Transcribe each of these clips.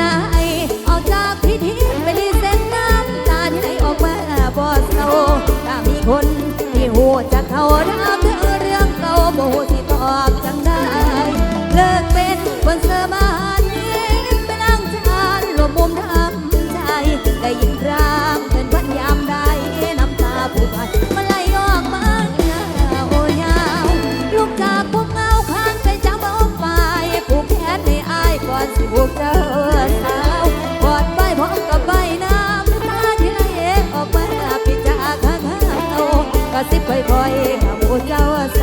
หน้าให้ออกจากพิธีไปดีเส้นน้ำตาที่ไหลออกมาบ่เศร้าถ้ามีคนที่หูจะเขาถามเธอเรื่องเก่าบ่หูที่ตอบจังได้ เลิกเป็นคนเสือบ้านนี้ไปนั่งจานรวมมุมทำใจ ได้ยินรามเดินวันยามใดน้ำตาผู้พันมันไหลออกมาโอ้ยาวลูกจากพวกเงาข้างไปจับเอาไปผูกแขนให้อายก่อนสิผูกเจอสา ค่อยๆข้ามูเจ้า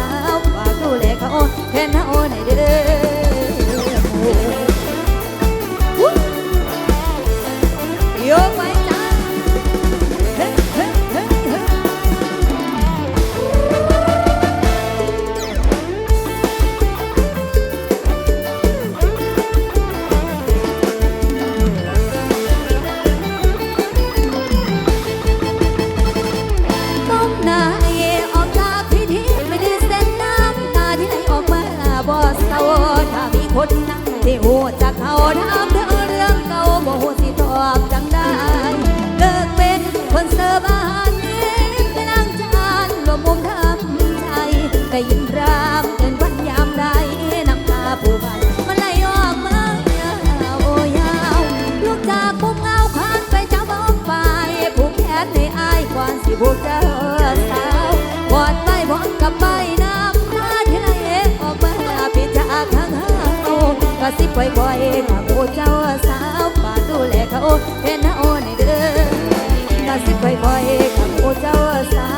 จากเขาถามเธอเรื่องเก่าบ่หัวสิตอบจังได้เลิกเป็นคนเสิร์ฟอาหารนี้ไปนั่งจานรวมมุมทำใจได้ยินรามเดินวันยามใดน้ำตาผู้พันมันไหลออกมาเยาโอยาวลูกจากปุ่มเงาข้างไปจับเอาไปผูกแขนให้อายก่อนสิผูกเจอสาวกอดไปพร้อมกับใบ ก็สิปล่อยบ่อยๆถ้าโอเจ้าสาวป่าดูแลเขาเป็นเฮาในเด้อกระซิปล่อยบ่อยข้าโอเจ้าสาว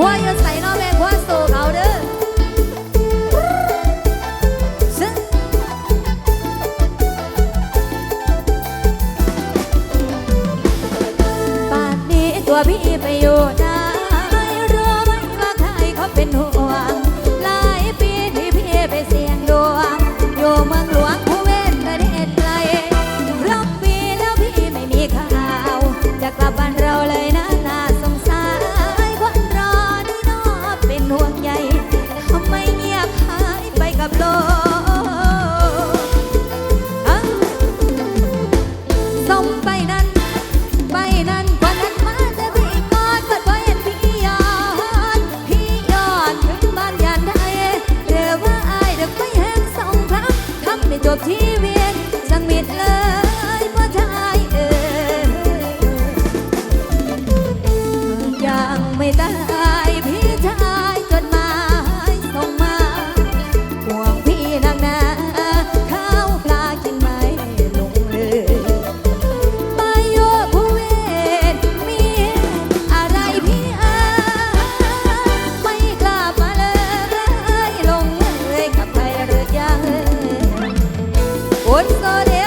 แม่ค จบที่เวียนสังมิดเลย sore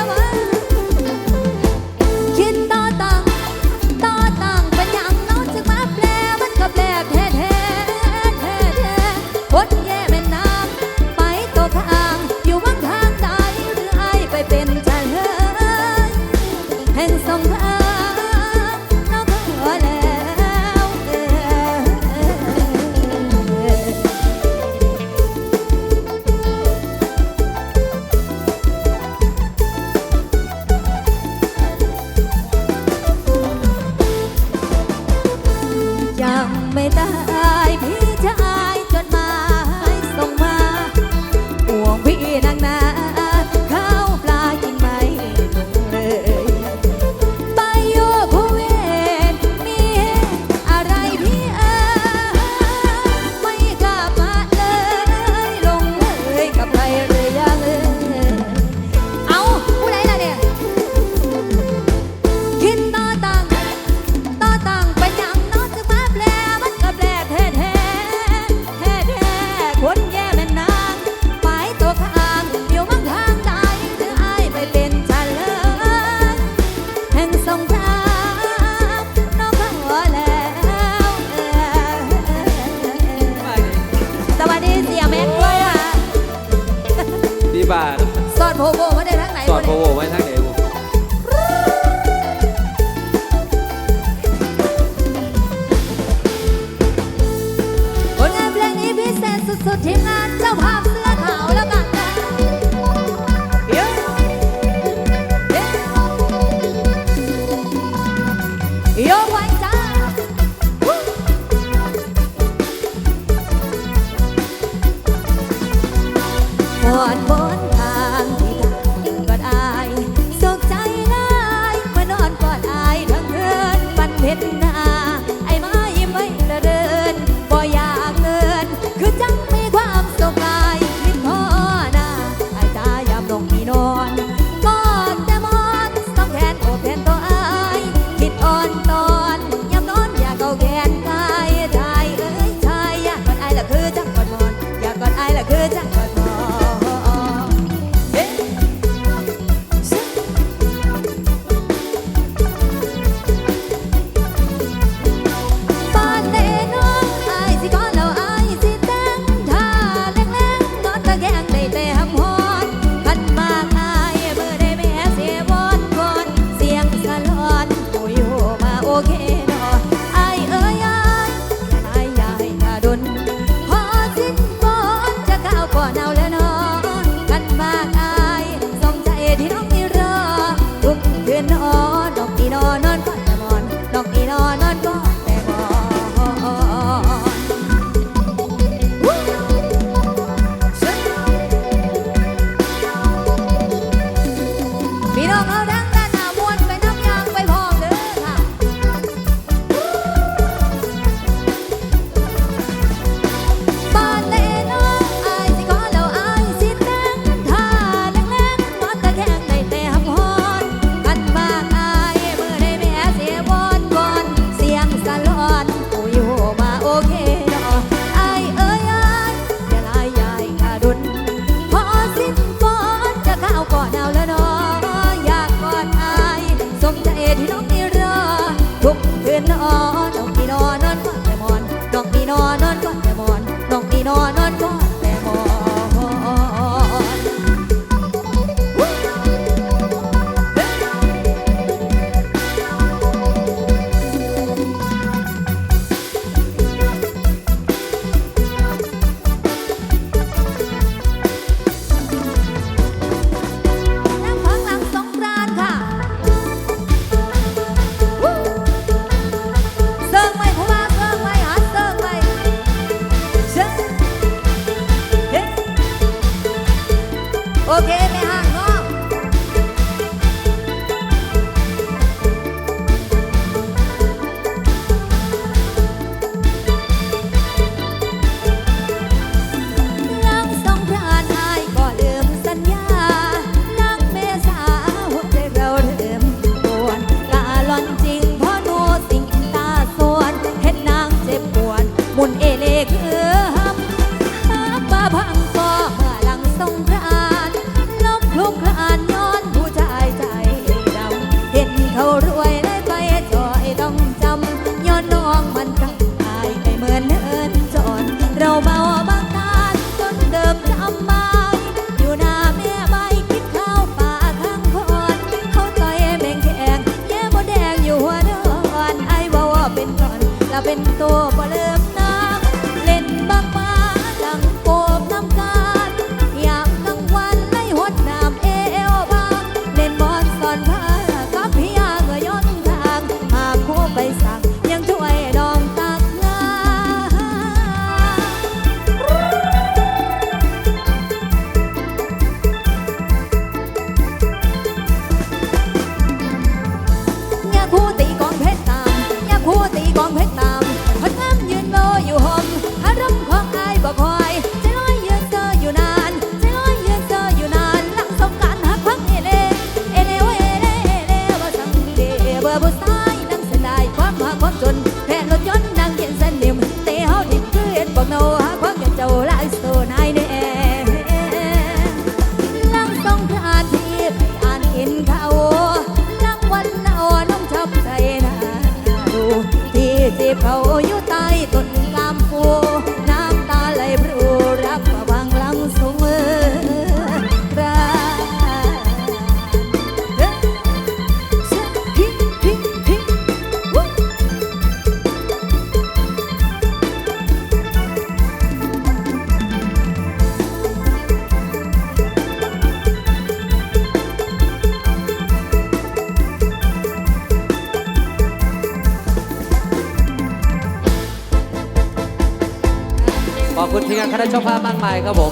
ณทีมงานคณะเจ้าภาพมากมายครับผม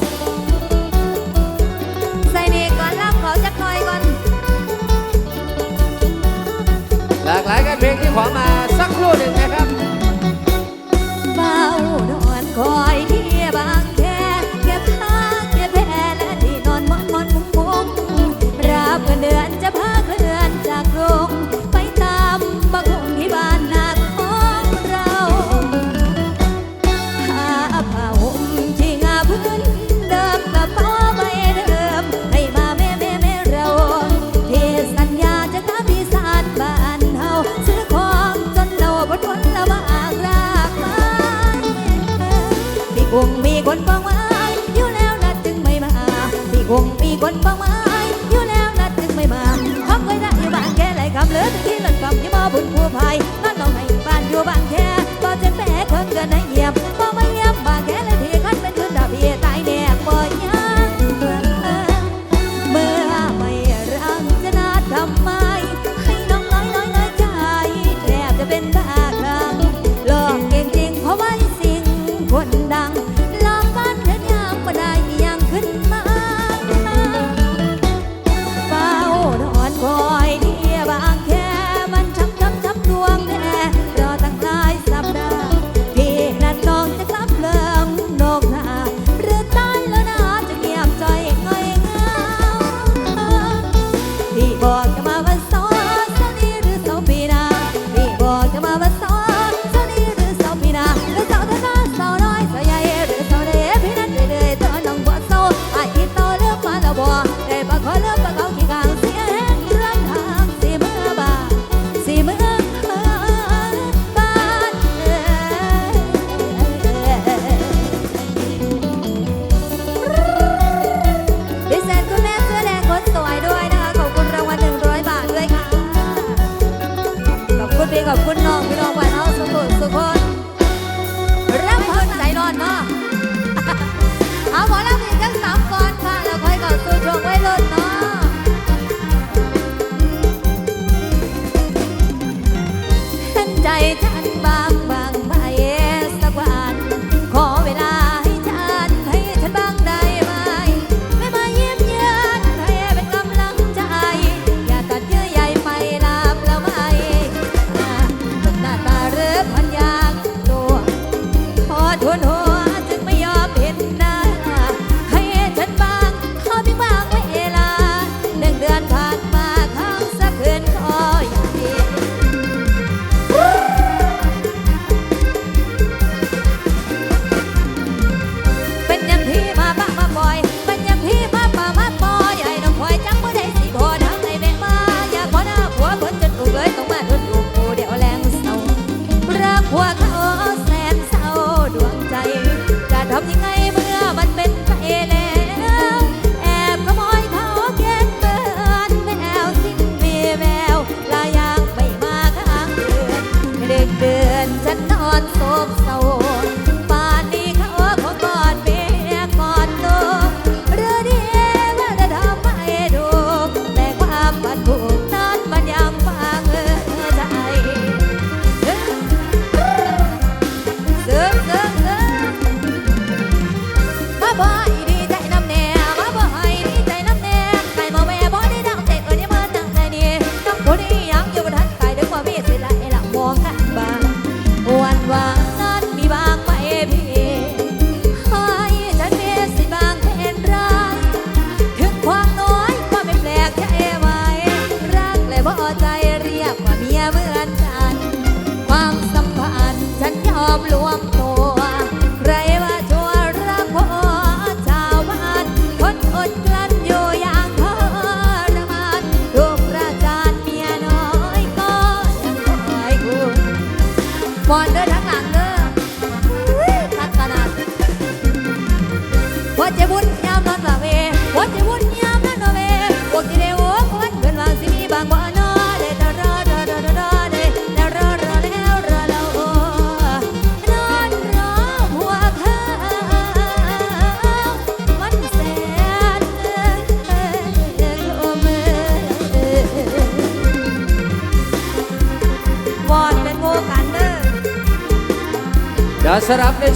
ใส่เนก่อนรับเขาจักหน่อยก่อน หลากหลายกันเพลงที่ขอมาสักครู่หนึ่งนะครับเบาดอนคอย บุญผู้ภัยบ้านเราให้บ้านอยู่บางแค่ก็จะแม่คนเกินให้เหีย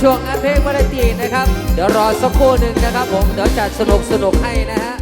ช่วงงานเพลงวาไรตีนะครับ เดี๋ยวรอสักครู่หนึ่งนะครับผม เดี๋ยวจัดสนุกสนุกให้นะฮะ